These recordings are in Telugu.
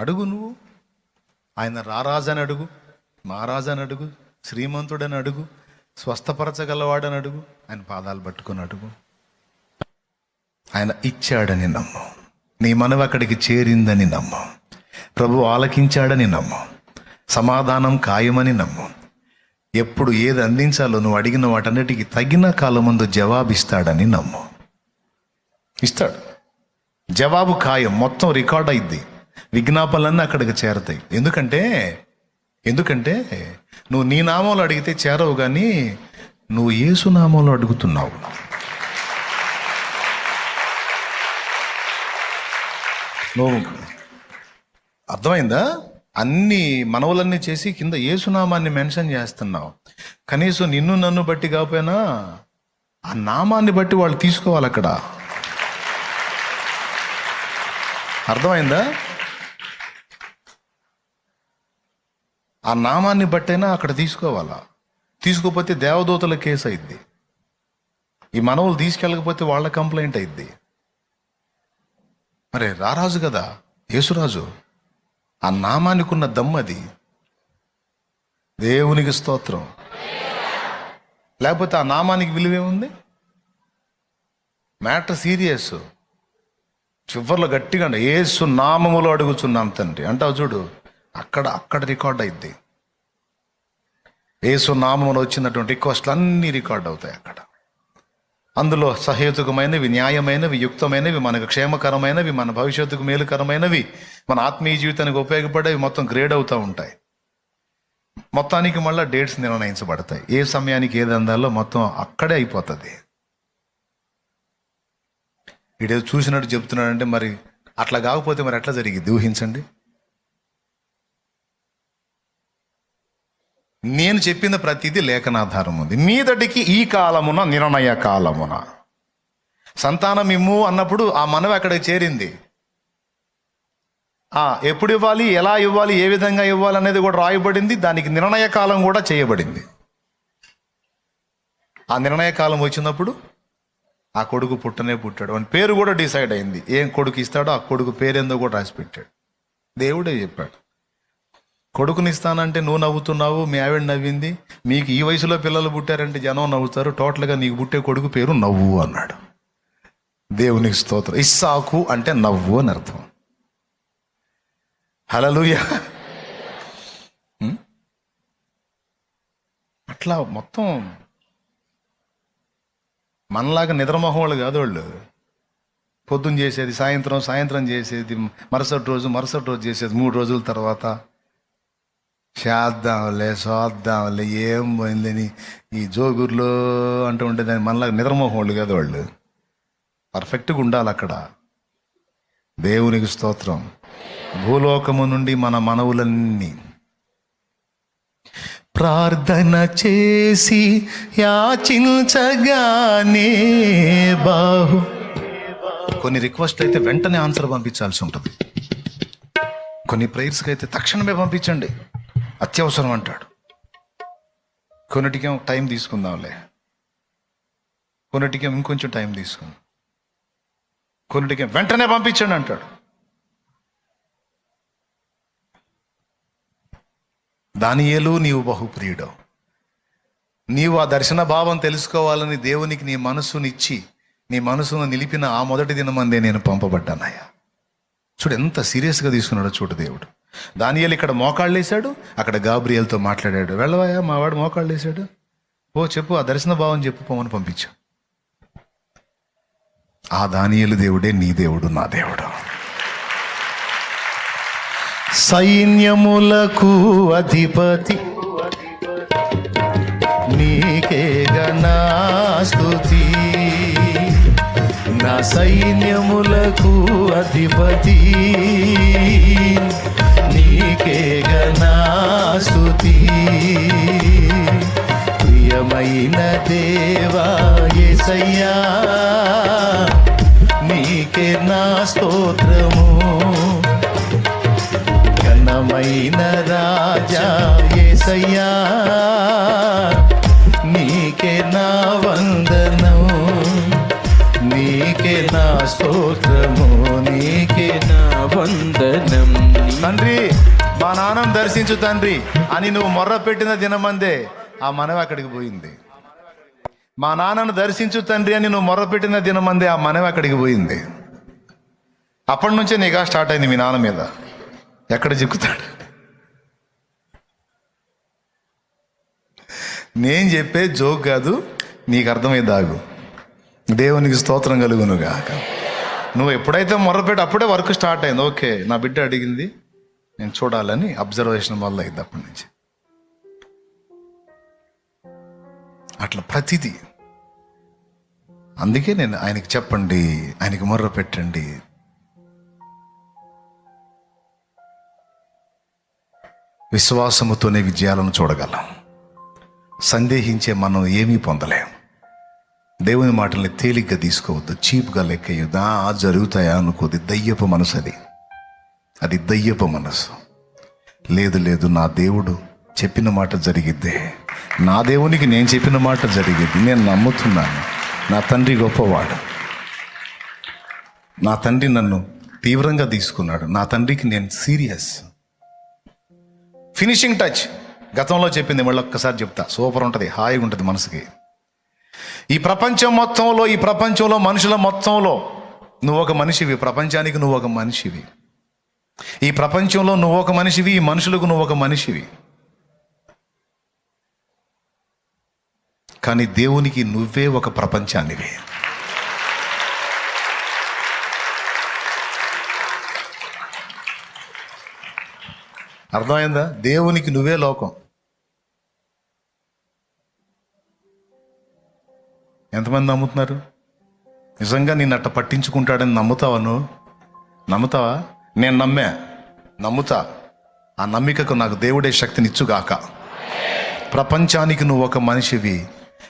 అడుగు నువ్వు. ఆయన రారాజని అడుగు మహారాజని అడుగు శ్రీమంతుడని అడుగు స్వస్థపరచగలవాడని అడుగు ఆయన పాదాలు పట్టుకొని అడుగు. ఆయన ఇచ్చాడని నమ్ము. నీ మనవి అక్కడికి చేరిందని నమ్ము. ప్రభు ఆలకించాడని నమ్ము. సమాధానం ఖాయమని నమ్ము. ఎప్పుడు ఏది అందించాలో నువ్వు అడిగిన వాటన్నిటికీ తగిన కాలం ముందు జవాబిస్తాడని నమ్ము. ఇస్తాడు. జవాబు ఖాయం. మొత్తం రికార్డ్ అయింది. విజ్ఞాపనలన్నీ అక్కడికి చేరతాయి. ఎందుకంటే ఎందుకంటే నువ్వు నీ నామంలో అడిగితే చేరవు కానీ నువ్వు యేసు నామంలో అడుగుతున్నావు. నువ్వు అర్థమైందా? అన్ని మనవులన్నీ చేసి కింద ఏసునామాన్ని మెన్షన్ చేస్తున్నావు. కనీసం నిన్ను నన్ను బట్టి కాకపోయినా ఆ నామాన్ని బట్టి వాళ్ళు తీసుకోవాలి అక్కడ. అర్థమైందా? ఆ నామాన్ని బట్టైనా అక్కడ తీసుకోవాలా? తీసుకోకపోతే దేవదూతల కేసు అయింది ఈ మనవులు తీసుకెళ్ళకపోతే వాళ్ళ కంప్లైంట్ అయింది మరి రారాజు కదా యేసురాజు. ఆ నామానికి ఉన్న దమ్మది దేవునికి స్తోత్రం. లేకపోతే ఆ నామానికి విలువే ఉంది మ్యాటర్ సీరియస్. చివర్లో గట్టిగా ఏసు యేసు నామములో అడుగుచున్నాం తండ్రి. అంటావు చూడు. అక్కడ అక్కడ రికార్డ్ అయింది యేసు నామంలో వచ్చినటువంటి రిక్వెస్ట్లు అన్నీ రికార్డ్ అవుతాయి అక్కడ. అందులో సహేతుకమైనవి న్యాయమైనవి యుక్తమైనవి మనకు క్షేమకరమైనవి మన భవిష్యత్తుకు మేలుకరమైనవి మన ఆత్మీయ జీవితానికి ఉపయోగపడేవి మొత్తం గ్రేడ్ అవుతూ ఉంటాయి. మొత్తానికి మళ్ళీ డేట్స్ నిర్ణయించబడతాయి. ఏ సమయానికి ఏది అందాలో మొత్తం అక్కడే అయిపోతుంది. వీడేదో చూసినట్టు చెప్తున్నాడంటే మరి అట్లా కాకపోతే మరి ఎట్లా జరిగింది ఊహించండి. నేను చెప్పిన ప్రతిదీ లేఖనాధారం ఉంది. మీదటికి ఈ కాలమున నిర్ణయ కాలమున. సంతానం ఇమ్ము అన్నప్పుడు ఆ మనవి అక్కడికి చేరింది. ఆ ఎప్పుడు ఇవ్వాలి ఎలా ఇవ్వాలి ఏ విధంగా ఇవ్వాలి అనేది కూడా రాయబడింది. దానికి నిర్ణయ కాలం కూడా చేయబడింది. ఆ నిర్ణయ కాలం వచ్చినప్పుడు ఆ కొడుకు పుట్టనే పుట్టాడు. అని పేరు కూడా డిసైడ్ అయింది. ఏం కొడుకు ఇస్తాడో ఆ కొడుకు పేరేందో కూడా రాసిపెట్టాడు దేవుడే చెప్పాడు. కొడుకుని ఇస్తానంటే నువ్వు నవ్వుతున్నావు మీ ఆవిడ నవ్వింది మీకు ఈ వయసులో పిల్లలు పుట్టారంటే జనం నవ్వుతారు టోటల్గా నీకు పుట్టే కొడుకు పేరు నవ్వు అన్నాడు. దేవునికి స్తోత్రం. ఇస్సాకు అంటే నవ్వు అని అర్థం. హలలుయ అట్లా మొత్తం మనలాగా నిద్రమోహం కాదు వాళ్ళు. పొద్దున్న చేసేది సాయంత్రం సాయంత్రం చేసేది మరుసటి రోజు మరుసటి రోజు చేసేది మూడు రోజుల తర్వాత చేద్దాంలే చూద్దాంలే ఏం పోయిందని ఈ జోగుర్లో అంటూ ఉంటే దాన్ని మనలాగా నిద్రమోహం వాళ్ళు వాళ్ళు. పర్ఫెక్ట్గా ఉండాలి అక్కడ. దేవునికి స్తోత్రం. భూలోకము నుండి మన మనవులన్నీ ప్రార్థన చేసి యాచించగానే బాహు. కొన్ని రిక్వెస్ట్ అయితే వెంటనే ఆన్సర్ పంపించాల్సి ఉంటుంది. కొన్ని ప్రేయర్స్కి అయితే తక్షణమే పంపించండి. అత్యవసరం అంటాడు. కొన్నిటికేం టైం తీసుకుందాంలే. కొన్నిటికేం ఇంకొంచెం టైం తీసుకుందాం. కొన్నిటికేం వెంటనే పంపించండి అంటాడు. దానియేలు నీవు బహుప్రియుడు. నీవు ఆ దర్శన భావం తెలుసుకోవాలని దేవునికి నీ మనస్సునిచ్చి నీ మనసును నిలిపిన ఆ మొదటి దినమందే నేను పంపబడ్డానయ్యా. చూడు ఎంత సీరియస్గా తీసుకున్నాడో చూడు దేవుడు. దానియలు ఇక్కడ మోకాళ్ళు వేశాడు అక్కడ గాబ్రియల్తో మాట్లాడాడు. వెళ్ళవాయా మావాడు మోకాళ్ళు ఓ చెప్పు ఆ దర్శన భావం చెప్పు పొమ్మని పంపించు. ఆ దానియలు దేవుడే నీ దేవుడు నా దేవుడు. సైన్యములకు అధిపతి. నీకే గణాస్తుతి నా సైన్యములకు అధిపతి. నీకే గణాస్తుతి ప్రియమైన దేవా యేసయ్యా నీకే నా స్తోత్రము. ఘనమైన రాజా యేసయ్యా నీకే నా వందనం నీకే నా స్తోత్రము నీకే నా వందనం తండ్రి మా దర్శించు తండ్రి అని నువ్వు మొర్ర పెట్టిన దినమందే ఆ మనవి అక్కడికి పోయింది. మా నాన్నను దర్శించు తండ్రి అని నువ్వు మొర్ర పెట్టిన దినమందే ఆ మనవి అక్కడికి పోయింది. అప్పటి నుంచే నీగా స్టార్ట్ అయింది మీ నాన్న మీద. ఎక్కడ చిక్కుతాడు? నేను చెప్పే జోక్ కాదు నీకు అర్థమై దాగు దేవునికి స్తోత్రం కలుగునుగా నువ్వు ఎప్పుడైతే మొర్రపెట్టి అప్పుడే వర్క్ స్టార్ట్ అయింది. ఓకే నా బిడ్డ అడిగింది నేను చూడాలని అబ్జర్వేషన్ వల్ల అయింది అప్పటి నుంచి. అట్లా ప్రతిదీ. అందుకే నేను ఆయనకి చెప్పండి ఆయనకి మొర్ర పెట్టండి. విశ్వాసముతోనే విజయాలను చూడగలం. సందేహించే మనం ఏమీ పొందలేం. దేవుని మాటల్ని తేలిగ్గా తీసుకోవద్దు చీప్గా లెక్కయ్యొద్దు ఆ జరుగుతాయా అనుకోది దయ్యపు మనసు అది. అది దయ్యపు మనసు లేదు లేదు నా దేవుడు చెప్పిన మాట జరిగిద్దే. నా దేవునికి నేను చెప్పిన మాట జరిగిద్ది. నేను నమ్ముతున్నాను. నా తండ్రి గొప్పవాడు. నా తండ్రి నన్ను తీవ్రంగా తీసుకున్నాడు. నా తండ్రికి నేను సీరియస్. Finishing touch. గతంలో చెప్పింది మళ్ళీ ఒక్కసారి చెప్తా. సూపర్ ఉంటుంది హాయిగా ఉంటుంది మనసుకి. ఈ ప్రపంచం మొత్తంలో ఈ ప్రపంచంలో మనుషుల మొత్తంలో నువ్వు ఒక మనిషివి. ప్రపంచానికి నువ్వు ఒక మనిషివి. ఈ ప్రపంచంలో నువ్వు ఒక మనిషివి ఈ మనుషులకు నువ్వు ఒక మనిషివి. కానీ దేవునికి నువ్వే ఒక ప్రపంచానివి అర్థమైందా? దేవునికి నువ్వే లోకం. ఎంతమంది నమ్ముతున్నారు? నిజంగా నేను అట్ట పట్టించుకుంటాడని నమ్ముతావా నువ్వు? నమ్ముతావా? నేను నమ్మే నమ్ముతా ఆ నమ్మికకు నాకు దేవుడే శక్తినిచ్చుగాక. ప్రపంచానికి నువ్వు ఒక మనిషివి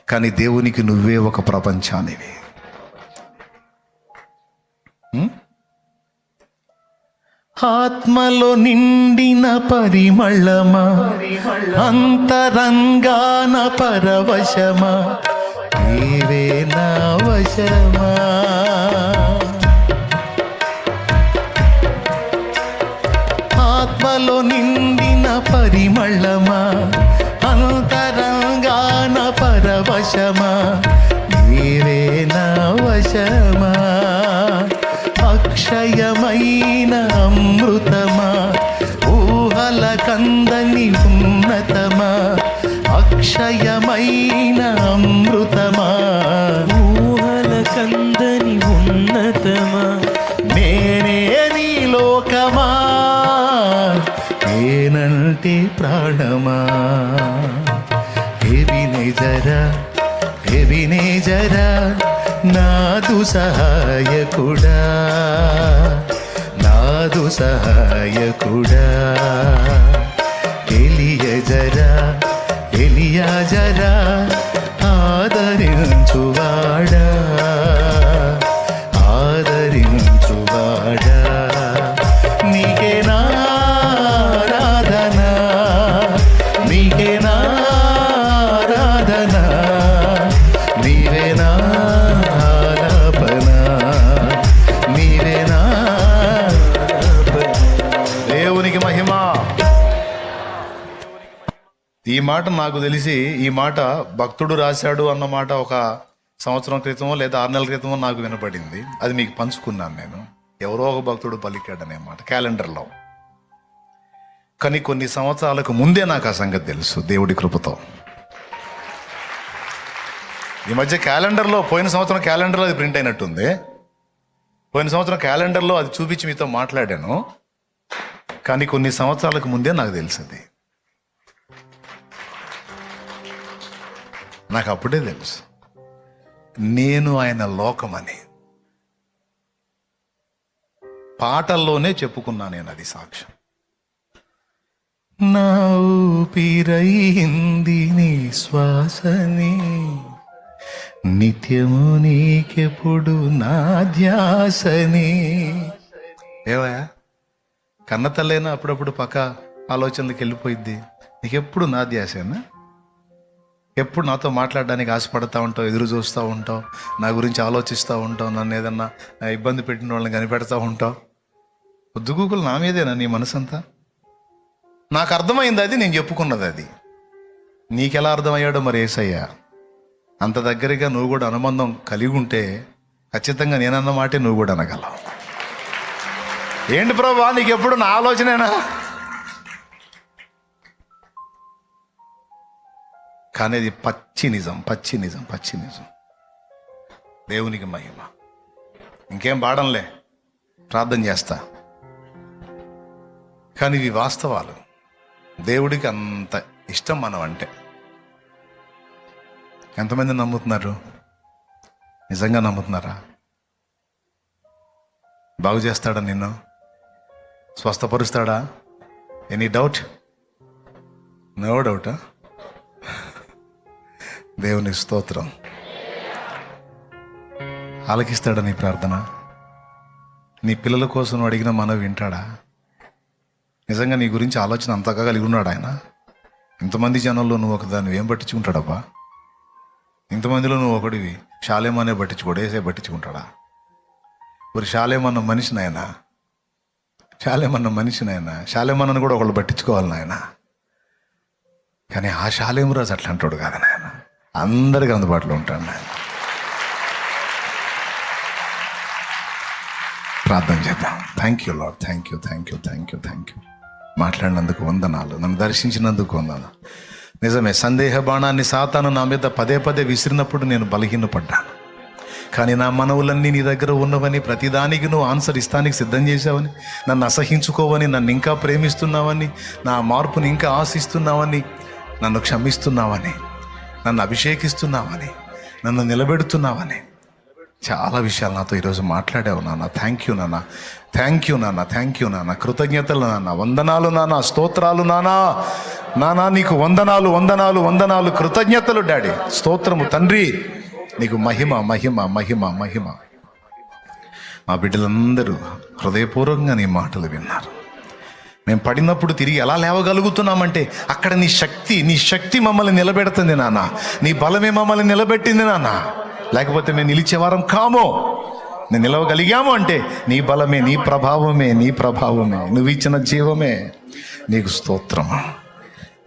కానీ దేవునికి నువ్వే ఒక ప్రపంచానివి? ఆత్మలో నిండిన పరిమళమా? అంతరంగాన పరవశమా? నీవే నా వశమా? ఆత్మలో నిండిన పరిమళమా? అంతరంగాన పరవశమా? నీవే నా వశమా? అక్షయమైన అమృతమా? ఊహల కందని ఉన్నతమా? అక్షయమైన ప్రాణమా? ఎవినే జరా ఎవినే జరా నాదు సహాయకుడా? నాదు సహాయకుడా? ఎలియజరా ఎలియాజరా ఆదరించువాడా ఈ మాట నాకు తెలిసి ఈ మాట భక్తుడు రాశాడు అన్న మాట ఒక సంవత్సరం క్రితమో లేదా ఆరు నెలల క్రితమో నాకు వినపడింది. అది మీకు పంచుకున్నాను నేను. ఎవరో ఒక భక్తుడు పలికాడు మాట. క్యాలెండర్లో. కానీ కొన్ని సంవత్సరాలకు ముందే నాకు ఆ సంగతి తెలుసు దేవుడి కృపతో. ఈ మధ్య క్యాలెండర్లో పోయిన సంవత్సరం క్యాలెండర్లో అది ప్రింట్ అయినట్టుంది. పోయిన సంవత్సరం క్యాలెండర్లో అది చూపించి మీతో మాట్లాడాను. కానీ కొన్ని సంవత్సరాలకు ముందే నాకు తెలిసింది నాకు అప్పుడే తెలుసు. నేను ఆయన లోకమని. పాటల్లోనే చెప్పుకున్నా నేను అది సాక్ష్యం. నా ఊపిరైంది నీ శ్వాసని. నిత్యము నీకెప్పుడు నా ధ్యాసని. ఏవయా కన్నతల్లైనా అప్పుడప్పుడు పక్క ఆలోచనలకు వెళ్ళిపోయిద్ది నీకెప్పుడు నా ధ్యాసేనా? ఎప్పుడు నాతో మాట్లాడడానికి ఆశపడతా ఉంటావు ఎదురు చూస్తూ ఉంటావు నా గురించి ఆలోచిస్తూ ఉంటావు నన్ను ఏదన్నా ఇబ్బంది పెట్టిన వాళ్ళని కనిపెడతా ఉంటావు? పొద్దుగూకులు నా మీదేనా నీ మనసంతా? నాకు అర్థమైంది అది నేను చెప్పుకున్నది అది. నీకెలా అర్థమయ్యాడో మరి ఏసయ్యా? అంత దగ్గరగా నువ్వు కూడా అనుబంధం కలిగి ఉంటే ఖచ్చితంగా నేనన్న మాటే నువ్వు కూడా అనగలవు. ఏంటి ప్రభా నీకెప్పుడు నా ఆలోచనేనా? కానీ అది పచ్చి నిజం పచ్చి నిజం పచ్చి నిజం. దేవునికి మహిమ. ఇంకేం పాడంలే ప్రార్థన చేస్తా. కానీ ఇవి వాస్తవాలు. దేవుడికి అంత ఇష్టం మనం అంటే. ఎంతమంది నమ్ముతున్నారు? నిజంగా నమ్ముతున్నారా? బాగు చేస్తాడా నిన్ను? స్వస్థపరుస్తాడా? Any doubt? నో డౌటా? దేవుని స్తోత్రం. ఆలకిస్తాడా నీ ప్రార్థన? నీ పిల్లల కోసం అడిగిన మనం వింటాడా? నిజంగా నీ గురించి ఆలోచన అంతగా కలిగి ఉన్నాడు ఆయన? ఇంతమంది జనంలో నువ్వు ఒకదాన్ని ఏం పట్టించుకుంటాడబ్బా? ఇంతమందిలో నువ్వు ఒకడివి శాలేమనే పట్టించుకోడు ఏసే పట్టించుకుంటాడా? మరి శాలేమన్న మనిషి నాయన? శాలేమన్న మనిషి నాయన? శాలేమన్నను కూడా ఒకళ్ళు పట్టించుకోవాలి నాయన? కానీ ఆ శాలేమరాజు అట్లా అంటాడు కాదు నాయన. అందరికి అందుబాటులో ఉంటాను. నేను ప్రార్థన చేద్దాం. Thank you lord thank you thank you thank you thank you మాట్లాడినందుకు వందనాలు. నన్ను దర్శించినందుకు వందనాలు. నిజమే సందేహ బాణాన్ని సాతాను నా మీద పదే పదే విసిరినప్పుడు నేను బలహీనపడ్డాను. కానీ నా మనవులన్నీ నీ దగ్గర ఉన్నవని ప్రతిదానికి నువ్వు ఆన్సర్ ఇస్తానికి సిద్ధం చేశావని నన్ను అసహించుకోవని నన్ను ఇంకా ప్రేమిస్తున్నావని నా మార్పుని ఇంకా ఆశిస్తున్నావని నన్ను క్షమిస్తున్నావని నన్ను అభిషేకిస్తున్నావని నన్ను నిలబెడుతున్నావని. చాలా విషయాలు నాతో ఈరోజు మాట్లాడావు నాన్న. థ్యాంక్ యూ నాన్న. థ్యాంక్ యూ నాన్న. థ్యాంక్ యూ నాన్న. కృతజ్ఞతలు నాన్న. వందనాలు నాన్న. స్తోత్రాలు నానా నానా నీకు వందనాలు వందనాలు వందనాలు. కృతజ్ఞతలు డాడీ. స్తోత్రము తండ్రి. నీకు మహిమ మహిమ మహిమ మహిమ. మా బిడ్డలందరూ హృదయపూర్వకంగా నీ మాటలు విన్నారు. మేము పడినప్పుడు తిరిగి ఎలా లేవగలుగుతున్నామంటే అక్కడ నీ శక్తి నీ శక్తి మమ్మల్ని నిలబెడుతుంది నాన్న. నీ బలమే మమ్మల్ని నిలబెట్టింది నాన్న. లేకపోతే మేము నిలిచేవారం కామో? నేను నిలవగలిగాము అంటే నీ బలమే నీ ప్రభావమే నీ ప్రభావమే నువ్వు ఇచ్చిన జీవమే నీకు స్తోత్రం.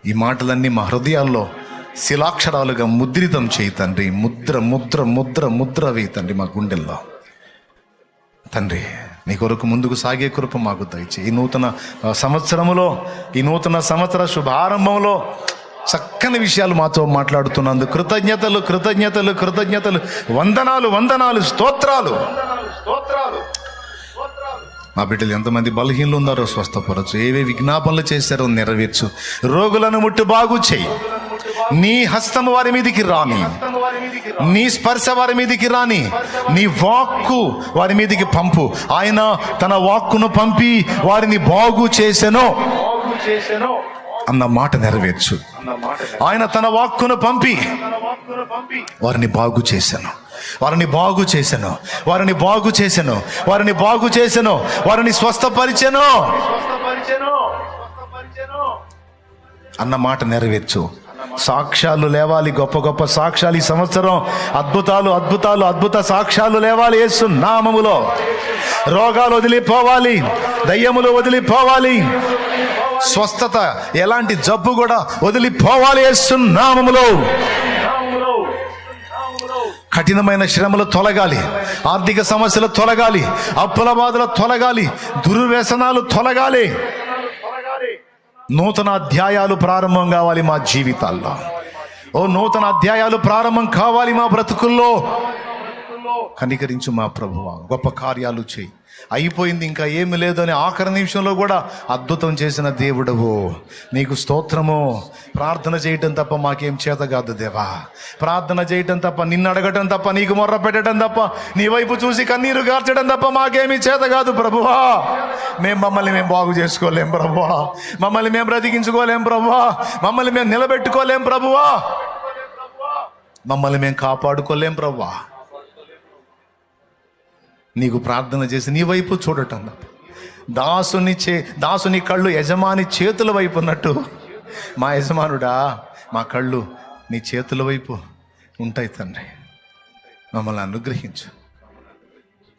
ఈ మాటలన్నీ మా హృదయాల్లో శిలాక్షరాలుగా ముద్రితం చేయి తండ్రి. ముద్ర ముద్ర ముద్ర ముద్ర వేయి తండ్రి మా గుండెల్లో. తండ్రి నీ కొరకు ముందుకు సాగే కృప మాకు దయచే ఈ నూతన సంవత్సరములో ఈ నూతన సంవత్సర శుభారంభంలో చక్కని విషయాలు మాతో మాట్లాడుతున్నందుకు కృతజ్ఞతలు కృతజ్ఞతలు కృతజ్ఞతలు. వందనాలు వందనాలు స్తోత్రాలు. మా బిడ్డలు ఎంతమంది బలహీనలు ఉన్నారో స్వస్థపరచు. ఏవే విజ్ఞాపనలు చేశారో నెరవేర్చు. రోగులను ముట్టు బాగు చేయి. నీ హస్తము వారి మీదికి రాని. నీ స్పర్శ వారి మీదికి రాని. నీ వాక్కు వారి మీదికి పంపు. ఆయన తన వాక్కును పంపి వారిని బాగు చేసెను. అన్న మాట నెరవేర్చు. ఆయన తన వాక్కును పంపి వారిని బాగు చేశాను వారిని బాగు చేశాను వారిని బాగు చేశాను వారిని బాగు చేశాను వారిని స్వస్థపరిచెను. అన్న మాట నెరవేర్చు. సాక్ష్యాలు లేవాలి గొప్ప గొప్ప సాక్ష్యాలు. ఈ సంవత్సరం అద్భుతాలు అద్భుతాలు అద్భుత సాక్ష్యాలు లేవాలి యేసు నామములో. రోగాలు వదిలిపోవాలి దయ్యములు వదిలిపోవాలి. స్వస్థత ఎలాంటి జబ్బు కూడా వదిలిపోవాలి యేసు నామములో. కఠినమైన శ్రమలు తొలగాలి ఆర్థిక సమస్యలు తొలగాలి అప్పుల బాధలు తొలగాలి దుర్వ్యసనాలు తొలగాలి. నూతన అధ్యాయాలు ప్రారంభం కావాలి మా జీవితాల్లో. ఓ నూతన అధ్యాయాలు ప్రారంభం కావాలి మా బ్రతుకుల్లో. కనికరించు మా ప్రభువ గొప్ప కార్యాలు చేయి. అయిపోయింది ఇంకా ఏమి లేదని ఆఖరి నిమిషంలో కూడా అద్భుతం చేసిన దేవుడవు. నీకు స్తోత్రము. ప్రార్థన చేయటం తప్ప మాకేం చేత కాదు దేవా. ప్రార్థన చేయటం తప్ప నిన్ను అడగటం తప్ప నీకు మొర్ర పెట్టడం తప్ప నీ వైపు చూసి కన్నీరు గార్చడం తప్ప మాకేమీ చేత కాదు ప్రభువా. మేము మమ్మల్ని మేము బాగు చేసుకోలేం ప్రభువా. మమ్మల్ని మేము బ్రతికించుకోలేం ప్రభువా. మమ్మల్ని మేము నిలబెట్టుకోలేం ప్రభువా. మమ్మల్ని మేము కాపాడుకోలేం ప్రభువా. నీకు ప్రార్థన చేసి నీ వైపు చూడటం. దాసుని చే దాసుని కళ్ళు యజమాని చేతుల వైపు ఉన్నట్టు. మా యజమానుడా మా కళ్ళు నీ చేతుల వైపు ఉంటాయి తండ్రి. మమ్మల్ని అనుగ్రహించు.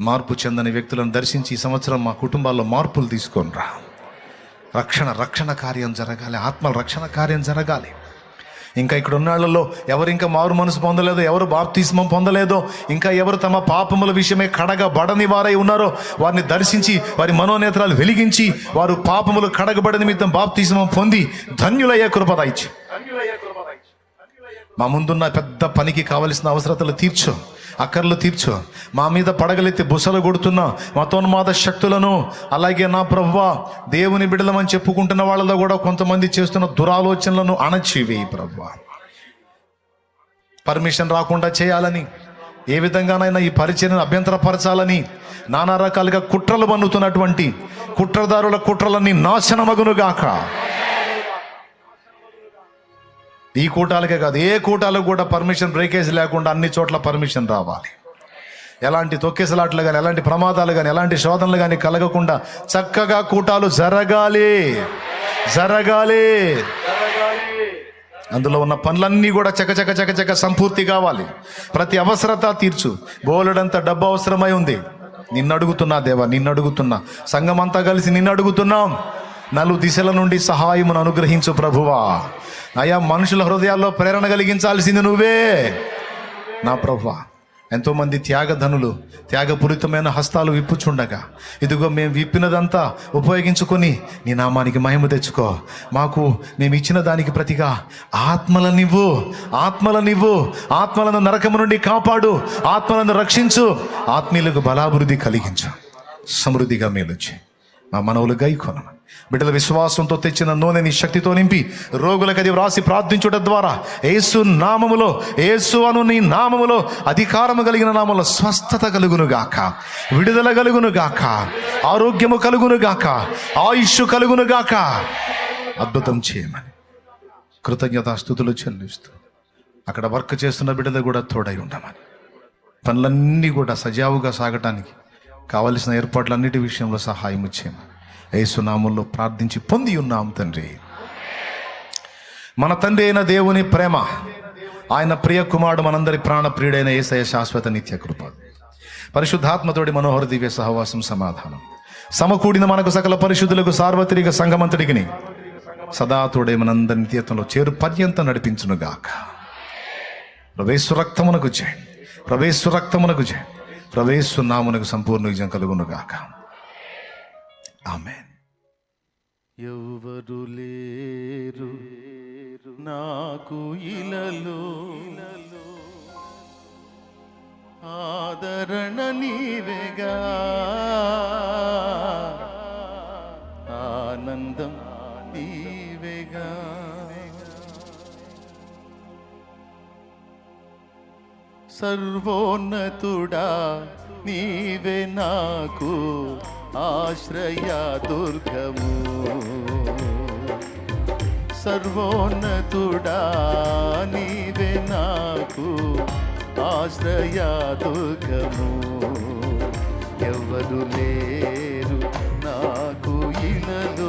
మార్పు చెందని వ్యక్తులను దర్శించి ఈ సంవత్సరం మా కుటుంబాల్లో మార్పులు తీసుకొని రా రక్షణ రక్షణ కార్యం జరగాలి. ఆత్మ రక్షణ కార్యం జరగాలి. ఇంకా ఇక్కడ ఉన్నాళ్ళలో ఎవరు ఇంకా మారు మనసు పొందలేదో ఎవరు బాప్తిస్మం పొందలేదో ఇంకా ఎవరు తమ పాపముల విషయమే కడగబడని వారై ఉన్నారో వారిని దర్శించి వారి మనోనేత్రాలు వెలిగించి వారు పాపములు కడగబడ నిమిత్తం బాప్తిస్మం పొంది ధన్యులయ్యే కృపదాయిచ్చు. మా ముందున్న పెద్ద పనికి కావలసిన అవసరతలు తీర్చు. అక్కర్లు తీర్చు. మా మీద పడగలెత్తి బుసలు కొడుతున్న మతోన్మాద శక్తులను అలాగే నా ప్రభువా దేవుని బిడలమని చెప్పుకుంటున్న వాళ్ళలో కూడా కొంతమంది చేస్తున్న దురాలోచనలను అణచివేయి ప్రభు పర్మిషన్ రాకుండా చేయాలని ఏ విధంగానైనా ఈ పరిచయను అభ్యంతరపరచాలని నానా రకాలుగా కుట్రలు పన్నుతున్నటువంటి కుట్రదారుల కుట్రలన్నీ నాశనమగునుగాక. ఈ కూటాలకే కాదు ఏ కూటాలకు కూడా పర్మిషన్ బ్రేకేజ్ లేకుండా అన్ని చోట్ల పర్మిషన్ రావాలి. ఎలాంటి తొక్కేసలాట్లు కానీ ఎలాంటి ప్రమాదాలు కానీ ఎలాంటి శోధనలు కానీ కలగకుండా చక్కగా కూటాలు జరగాలి. జరగాలి. అందులో ఉన్న పనులన్నీ కూడా చకచక చకచక సంపూర్తి కావాలి. ప్రతి అవసరత తీర్చు. బోలెడంత డబ్బు అవసరమై ఉంది. నిన్ను అడుగుతున్నా దేవా నిన్ను అడుగుతున్నా సంఘం అంతా కలిసి నిన్ను అడుగుతున్నాం నలు దిశల నుండి సహాయమును అనుగ్రహించు ప్రభువా. అయా మనుషుల హృదయాల్లో ప్రేరణ కలిగించాల్సింది నువ్వే. నా ప్రభువా ఎంతోమంది త్యాగధనులు త్యాగపూరితమైన హస్తాలు విప్పుచుండగా ఇదిగో మేము విప్పినదంతా ఉపయోగించుకొని నీ నామానికి మహిమ తెచ్చుకో. మాకు మేము ఇచ్చిన దానికి ప్రతిగా ఆత్మలనివ్వు ఆత్మలనివ్వు ఆత్మలను నరకము నుండి కాపాడు ఆత్మలను రక్షించు ఆత్మీయులకు బలాభివృద్ధి కలిగించు సమృద్ధిగా మేలుచి. నా మనవులు కొన బిడ్డల విశ్వాసంతో తెచ్చిన నూనెని శక్తితో నింపి రోగులకు అది వ్రాసి ప్రార్థించుట ద్వారా ఏసు నామములో ఏసు అను నీ నామములో అధికారము కలిగిన నామములో స్వస్థత కలుగునుగాక విడుదల కలుగునుగాక ఆరోగ్యము కలుగునుగాక ఆయుష్ కలుగునుగాక. అద్భుతం చేయమని కృతజ్ఞతాస్థుతులు చెల్లిస్తూ అక్కడ వర్క్ చేస్తున్న బిడ్డలు కూడా తోడై ఉండమని. పనులన్నీ కూడా సజావుగా సాగటానికి కావలసిన ఏర్పాట్లన్నిటి విషయంలో సహాయం ఇచ్చాము ఏసునామంలో ప్రార్థించి పొంది ఉన్నాం తండ్రి. మన తండ్రి అయిన దేవుని ప్రేమ ఆయన ప్రియ కుమారుడు మనందరి ప్రాణ ప్రియుడైన ఏసయ శాశ్వత నిత్య కృప. పరిశుద్ధాత్మతోడి మనోహర దివ్య సహవాసం సమాధానం. సమకూడిన మనకు సకల పరిశుద్ధులకు సార్వత్రిక సంగమంతడికిని సదా తోడే మనందరి నిత్యత్వంలో చేరు పర్యంతం నడిపించునుగాక. ప్రవేశు రక్తమునకు జయ. ప్రవేశు జయ. ప్రవేశు సంపూర్ణ విజయం కలుగునుగాక. ఆమె ఎవరు లేరు నాకు ఇలలో. ఆదరణ నీవేగా. ఆనందం నీవేగా. సర్వోన్నతుడా నీవే నాకు ఆశ్రయ దుర్గము. సర్వోన్నతుడా నీవే నాకు ఆశ్రయ దుర్గము. ఎవరు లేరు నాకు ఇలలో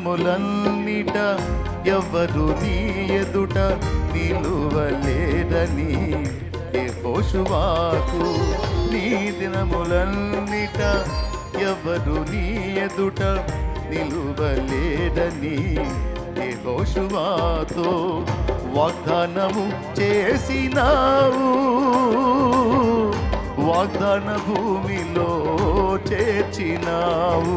దినములన్నిట ఎవరు నీ ఎదుట నిలువలేరని ఏ పోషువాకు నీ దినములన్నిట ఎవరు నీ ఎదుట నిలువలేదని ఏ పోషువాతో వాగ్దానము చేసినావు. వాగ్దాన భూమిలో చేర్చినావు.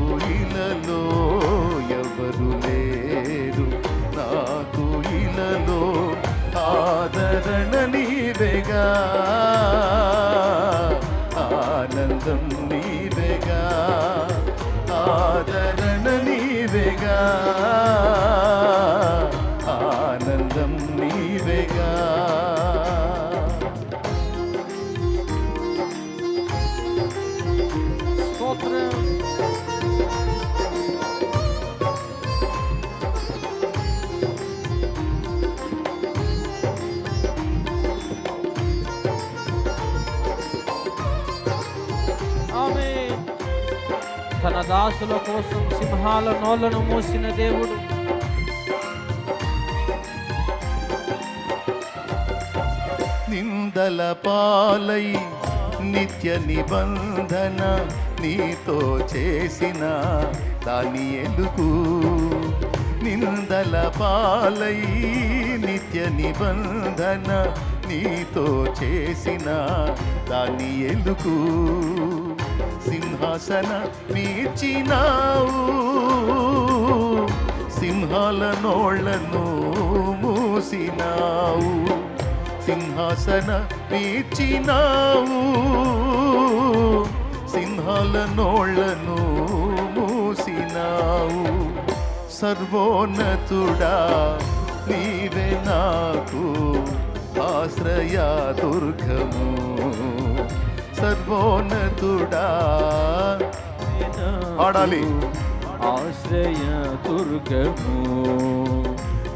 ఆదరణ దాసుల కోసం సింహాల నోళ్ళను మూసిన దేవుడు. నిందల పాలై నిత్య నిబంధన నీతో చేసిన దాని ఎలుగు నిందల పాలై నిత్య నిబంధన నీతో చేసిన దాని ఎలుగు సింహాసన మీర్చినావు సింహాల నోళ్ళను మూసినావు. సింహాసన వీచినావు సింహాల నోళ్ళను మూసినావు. సర్వోన్నతుడా నీవే నాకు ఆశ్రయ దుర్గము. సర్వోన్నతుడా ఆడాలి ఆశ్రయ దుర్గము.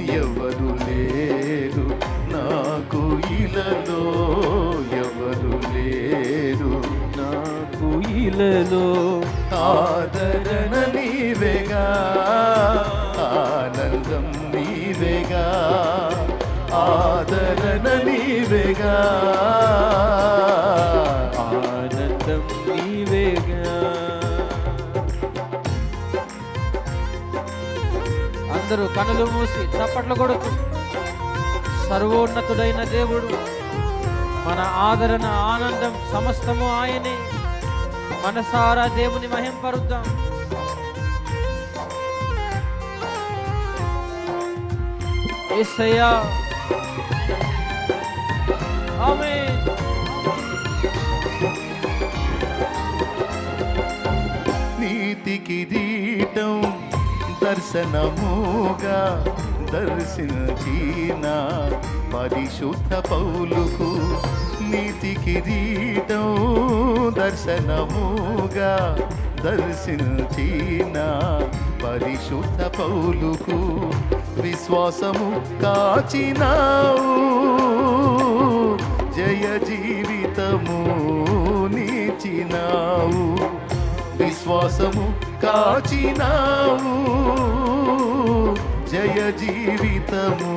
ఎవరు లేరు? నాకు ఇలలో ఎవరు లేరు? నాకు ఇలలో ఆదరణ నీవేగా ఆనందం నీవేగా ఆదరణ నీవేగా. అందరూ కనులు మూసి చప్పట్లు కొడుతూ సర్వోన్నతుడైన దేవుడు మన ఆదరణ ఆనందం సమస్తము ఆయనే. మనసారా దేవుని మహింపరుద్దాం. యేసయ్యా ఆమె దర్శనముగా దర్శించిన పరిశుద్ధ పౌలుకు నీతి కిరీటం దర్శనముగా దర్శించిన పరిశుద్ధ పౌలుకు విశ్వాసము కాచినావు. జయ జీవితము నీచినావు. విశ్వాసము కాచినావు. జయ జీవితము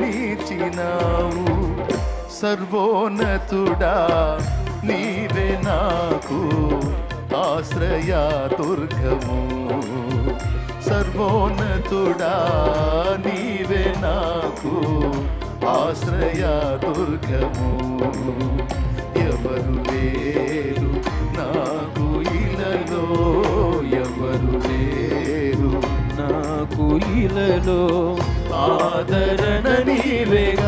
నీచినావు. సర్వోన్నతుడా నీవే నాకు ఆశ్రయ దుర్గము. సర్వోన్నతుడా నీవే నాకు ఆశ్రయ దుర్గము. ఎవరు లేరు నా కుయిలలో ఆదరణ నీవేగా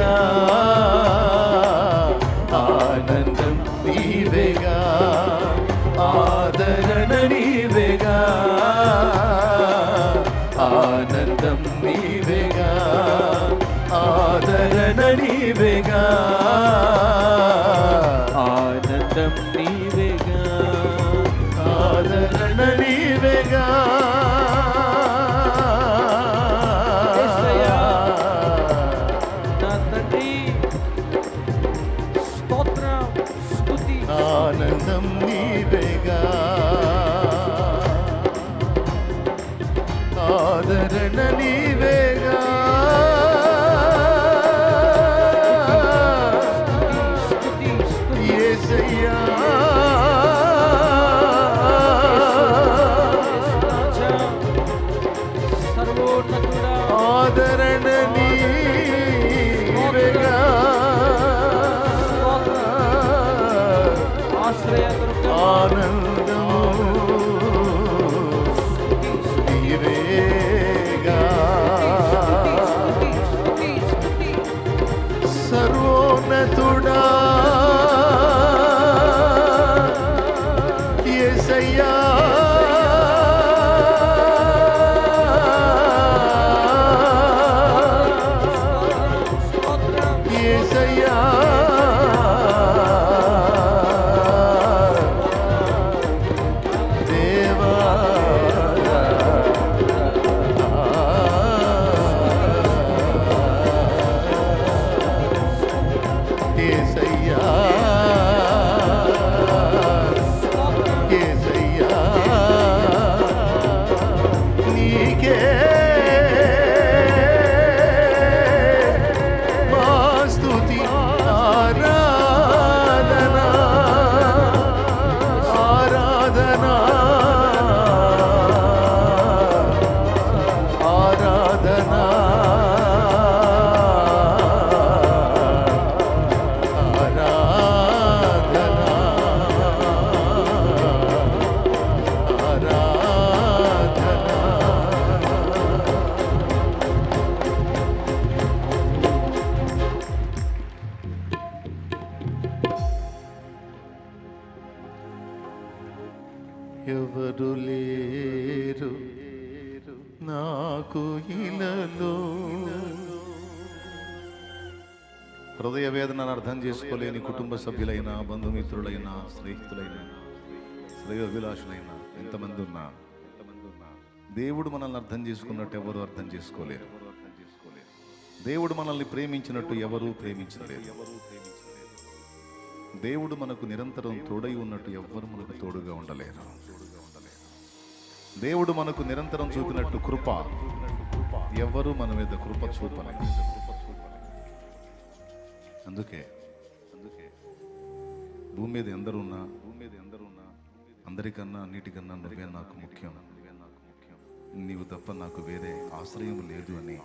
ఆనందం నీవేగా. ఆదరణ నీ అర్థం చేసుకోలేని కుటుంబ సభ్యులైన బంధుమిత్రులైన స్నేహితులైన శ్రేయోభిలాషులైన ఎంతమంది ఉన్నా దేవుడు మనల్ని అర్థం చేసుకున్నట్టు ఎవరు అర్థం చేసుకోలేరు. దేవుడు మనల్ని ప్రేమించినట్టు ఎవరూ ప్రేమించలేరు. దేవుడు మనకు నిరంతరం తోడై ఉన్నట్టు ఎవ్వరు మనకు తోడుగా ఉండలేరు. దేవుడు మనకు నిరంతరం చూపినట్టు కృప ఎవ్వరూ మన మీద కృప చూపలేదు. అందుకే అందుకే భూమి మీద ఎందరున్నా భూమి మీద ఎందరున్నా అందరికన్నా అన్నిటికన్నా నువ్వే నాకు ముఖ్యం. నువ్వే నాకు ముఖ్యం నీవు తప్ప నాకు వేరే ఆశ్రయం లేదు అని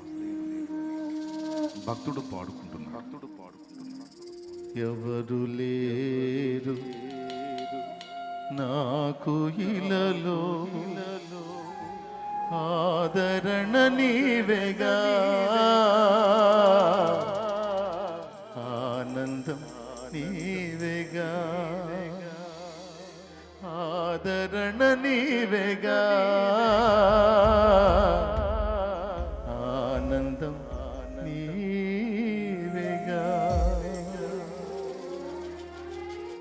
భక్తుడు పాడుకుంటున్నా భక్తుడు పాడుకుంటున్నా ఎవరు లేరు నాకు ఇలలో ఆదరణ నీవేగా. ఆదరణ నీవేగా.